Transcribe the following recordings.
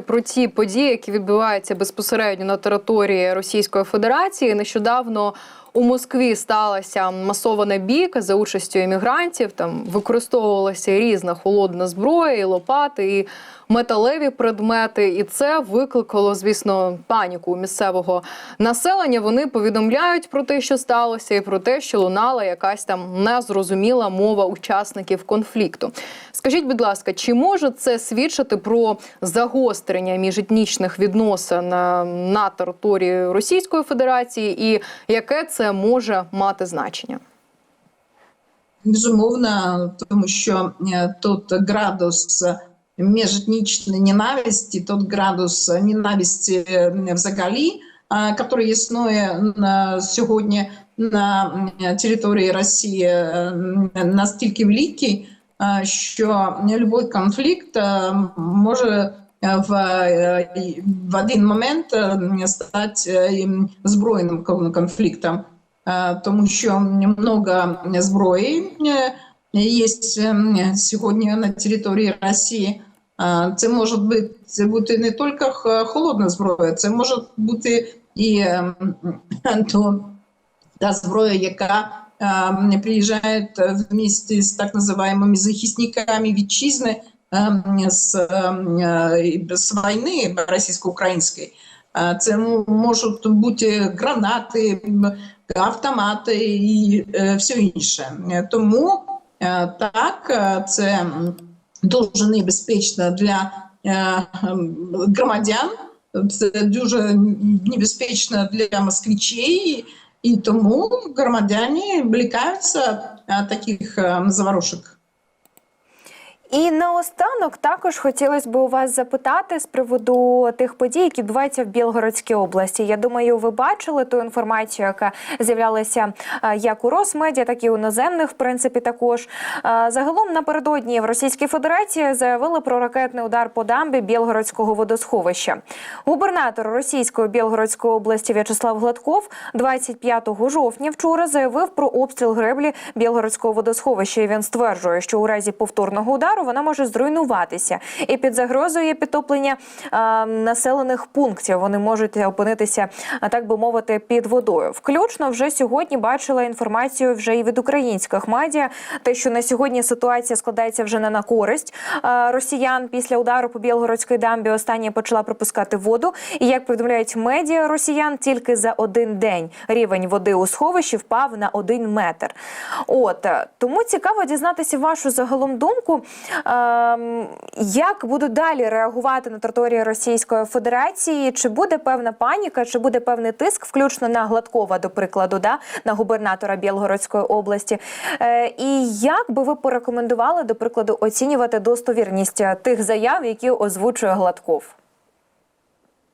Про ті події, які відбуваються безпосередньо на території Російської Федерації, нещодавно у Москві сталася масована бійка за участю іммігрантів. Там використовувалася різна холодна зброя, і лопати, і металеві предмети. І це викликало, звісно, паніку у місцевого населення. Вони повідомляють про те, що сталося, і про те, що лунала якась там незрозуміла мова учасників конфлікту. Скажіть, будь ласка, чи може це свідчити про загострення міжетнічних відносин е, на території Російської Федерації, і яке це може мати значення? Безумовно, тому що е, тут градус міжетнічної ненависті, тут градус ненависті е, взагалі, е, який існує сьогодні на території Росії, настільки великий, що будь-який конфлікт може в, в один момент стати збройним конфліктом. Е, тому що много зброї е, є е, сьогодні на території Росії. Е, Це може бути, не тільки холодна зброя, це може бути і то, та зброя, яка приїжджає в місті з так називаємо захисниками вітчизни е, з, е, з війни російсько-української. Це можуть бути гранати, автомати і е, все інше. Е, Тому е, так, це дуже небезпечно для громадян. Це дуже небезпечно для москвичей, і тому громадяни лякаються е, таких заворушок. І наостанок також хотілося б у вас запитати з приводу тих подій, які відбуваються в Білгородській області. Я думаю, ви бачили ту інформацію, яка з'являлася е, як у Росмедіа, так і у іноземних, в принципі, також. Е, Загалом напередодні в Російській Федерації заявили про ракетний удар по дамбі Білгородського водосховища. Губернатор Російської Білгородської області В'ячеслав Гладков 25 жовтня вчора заявив про обстріл греблі Білгородського водосховища. Він стверджує, що у разі повторного удару вона може зруйнуватися. І під загрозою є підтоплення е, населених пунктів. Вони можуть опинитися, так би мовити, під водою. Включно вже сьогодні бачила інформацію вже і від українських медіа, те, що на сьогодні ситуація складається вже не на користь е, росіян після удару по Білгородській дамбі. Остання почала пропускати воду. І як повідомляють медіа росіян, тільки за один день рівень води у сховищі впав на один метр. От е, тому цікаво дізнатися вашу загалом думку. Ем, як будуть далі реагувати на території Російської Федерації? Чи буде певна паніка, чи буде певний тиск, включно на Гладкова, до прикладу, да, на губернатора Білгородської області? Е, і як би ви порекомендували, до прикладу, оцінювати достовірність е, тих заяв, які озвучує Гладков?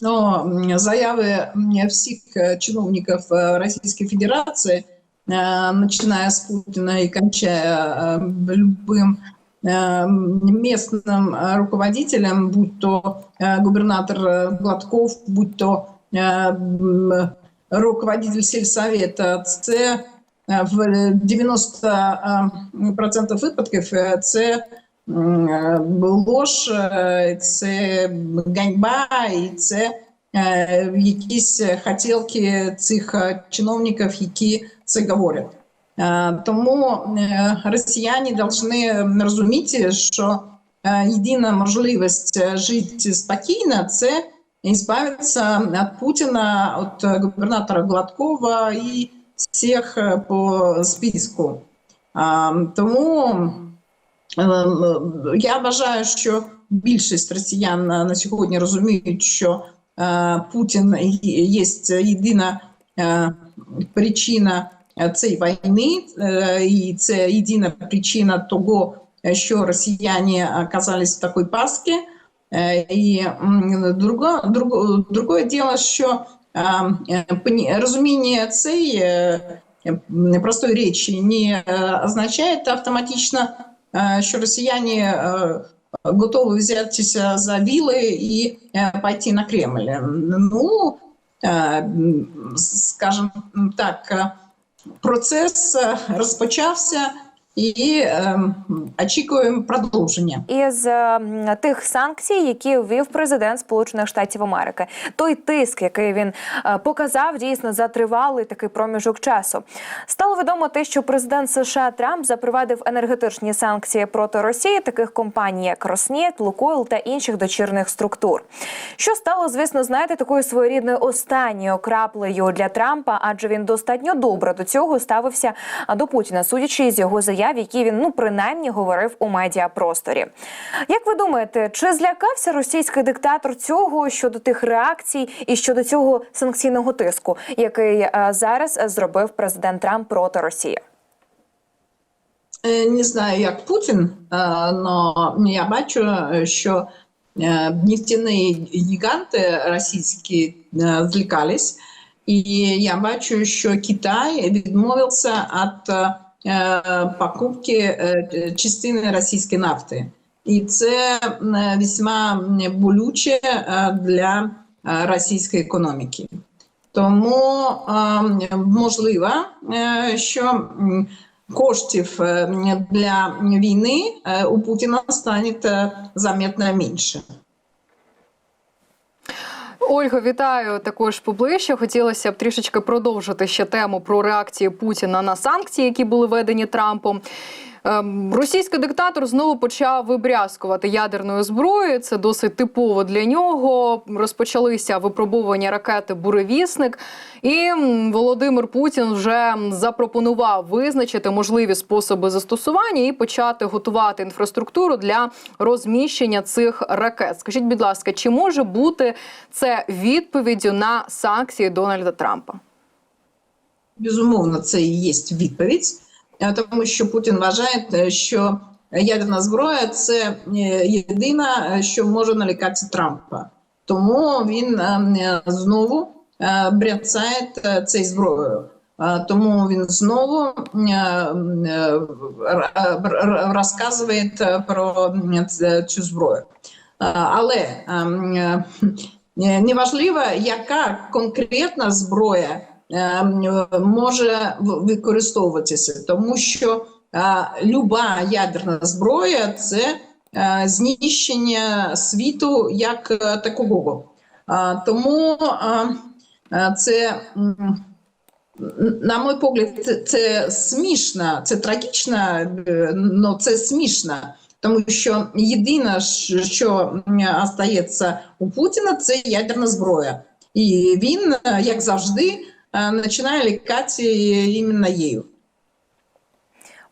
Но м, заявы м, всех э, чиновников э, Российской Федерации, э, начиная с Путина и кончая э, любым э, местным э, руководителем, будь то э, губернатор э, Гладков, будь то э, м, руководитель сельсовета, це е, в 90% випадків е, це м, е, лож, е, це ганьба і це е, якісь хотілки цих е, чиновників, які це говорять. Е, Тому е, росіяни повинні розуміти, що е, єдина можливість жити спокійно це избавиться Путина, от э, губернатора Гладкова і всіх по списку. Тому я вважаю, що більшість росіян на сьогодні розуміють, що Путін є єдина причина цієї війни, е, і це єдина причина того, що росіяни оказались в такій пастці. Э, И м, друго, друго, другое дело, що а, е, поні- розуміння цієї е, е, простої речі не е, означає автоматично, е, що росіяни е, готові взятися за віли і е, пойти на Кремль. Ну, е, м, скажімо так, е, процес е, розпочався, і ем, очікуємо продовження. із ем, тих санкцій, які ввів президент Сполучених Штатів Америки. Той тиск, який він е, показав, дійсно за тривалий такий проміжок часу. Стало відомо те, що президент США Трамп запровадив енергетичні санкції проти Росії, таких компаній, як Роснефть, Лукойл та інших дочірних структур. Що стало, звісно, знаєте, такою своєрідною останньою краплею для Трампа, адже він достатньо добре до цього ставився до Путіна, судячи із його заяв, які він ну принаймні говорив у медіапросторі. Як ви думаєте, чи злякався російський диктатор цього щодо тих реакцій і щодо цього санкційного тиску, який е, зараз зробив президент Трамп проти Росії? Е, Не знаю, як Путін, але я бачу, що е, нефтяні гіганти російські злякались, і я бачу, що Китай відмовився від покупки е, частини російської нафти. І це м, весьма болюче е, для е, російської економіки. Тому е, можливо, е, що коштів е, для війни е, у Путіна стане е, заметно менше. Ольга, вітаю також поближче. Хотілося б трішечки продовжити ще тему про реакції Путіна на санкції, які були введені Трампом. Ем, Російський диктатор знову почав вибрязкувати ядерною зброєю. Це досить типово для нього. Розпочалися випробування ракети Буревісник, і Володимир Путін вже запропонував визначити можливі способи застосування і почати готувати інфраструктуру для розміщення цих ракет. Скажіть, будь ласка, чи може бути це відповіддю на санкції Дональда Трампа? Безумовно, це і є відповідь, тому що Путін вважає, е, що ядерна зброя це е, єдине, е, що може налякати Трампа. Тому він е, знову е, бряцає е, цією зброєю. Е, Тому він знову е, е, розказує е, про е, цю зброю. Е, Але ем, е, е, неважливо, яка конкретна зброя е, може використовуватися, тому що е, люба ядерна зброя це е, знищення світу як е, такого. Е, Тому е, е, це, на мій погляд, це, смішно, це трагічно, але це смішно. Тому що єдине, що остається у Путіна, це ядерна зброя. І він, е, як завжди, е, лекать именно ею.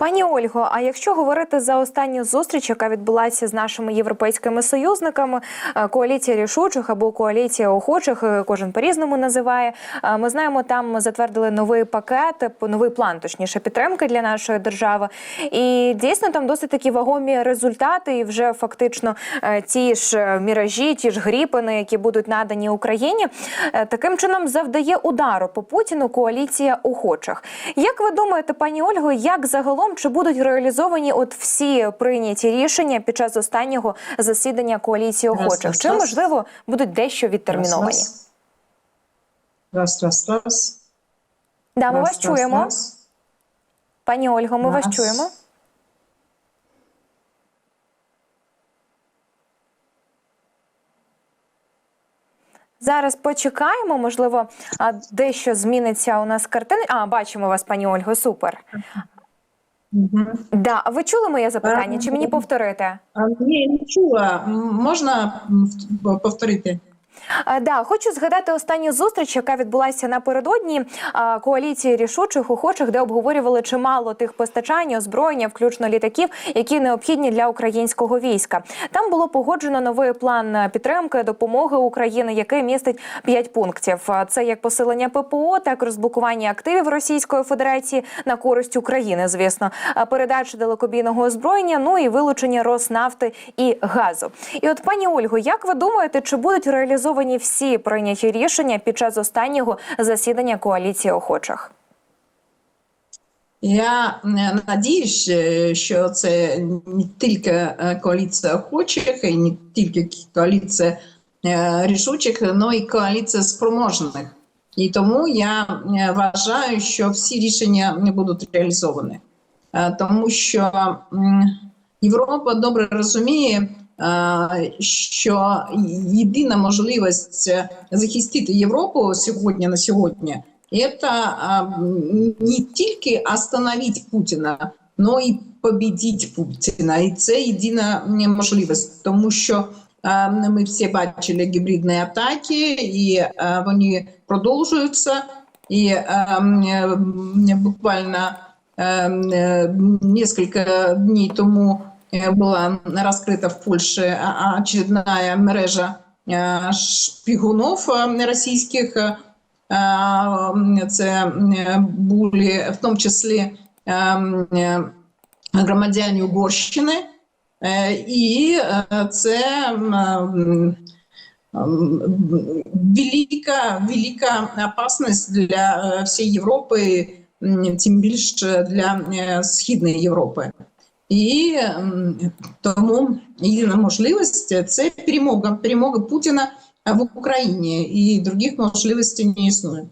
Пані Ольго, а якщо говорити за останню зустріч, яка відбулася з нашими європейськими союзниками, е, коаліція рішучих або коаліція охочих, е, кожен по-різному називає. е, Ми знаємо, там затвердили новий пакет, новий план, точніше, підтримки для нашої держави. І дійсно там досить такі вагомі результати, і вже фактично ті ж міражі, ті ж гріпини, які будуть надані Україні, таким чином завдає удару по Путіну коаліція охочих. Як ви думаєте, пані Ольго, як загалом чи будуть реалізовані от всі прийняті рішення під час останнього засідання коаліції охочих? Чи можливо будуть дещо відтерміновані? Раз, раз, раз. Да, ми вас чуємо, пані Ольго. Ми вас чуємо. Зараз почекаємо, можливо, дещо зміниться у нас картина. А, бачимо вас, пані Ольго, супер. Мгм. Да, ви чули моє запитання? Чи мені повторити? А, Ні, не чула. Можна повторити? Да, хочу згадати останню зустріч, яка відбулася напередодні коаліції рішучих охочих, де обговорювали чимало тих постачань, озброєння, включно літаків, які необхідні для українського війська. Там було погоджено новий план підтримки допомоги України, який містить п'ять пунктів: це як посилення ППО, так розблокування активів Російської Федерації на користь України, звісно, передача далекобійного озброєння, ну і вилучення Роснафти і газу. І от, пані Ольго, як ви думаєте, чи будуть реалізовані всі прийняті рішення під час останнього засідання коаліції охочих? Я е, надіюсь, е, що це не тільки е, коаліція охочих, і не тільки коаліція рішучих, але і коаліція спроможних. І тому я вважаю, що всі рішення не будуть реалізовані. тому що Європа добре розуміє, що єдина можливість захистити Європу сьогодні на сьогодні це не тільки остановити Путіна, але і побідити Путіна. І це єдина можливість, тому що е, ми всі бачили гібридні атаки, і е, вони продовжуються. І е, буквально е, несколько дней тому была раскрыта в Польше а- очередная мережа э, шпигунов э, российских. Э, э, Це е, були в тому числі е, е, громадяни Угорщини. Е, І е, це м, м, м, велика, велика опасність для е, всієї Європи, м, тим більше для е, Східної Європи. І тому єдина можливість це перемога, перемога Путіна в Україні, і других можливостей не існує.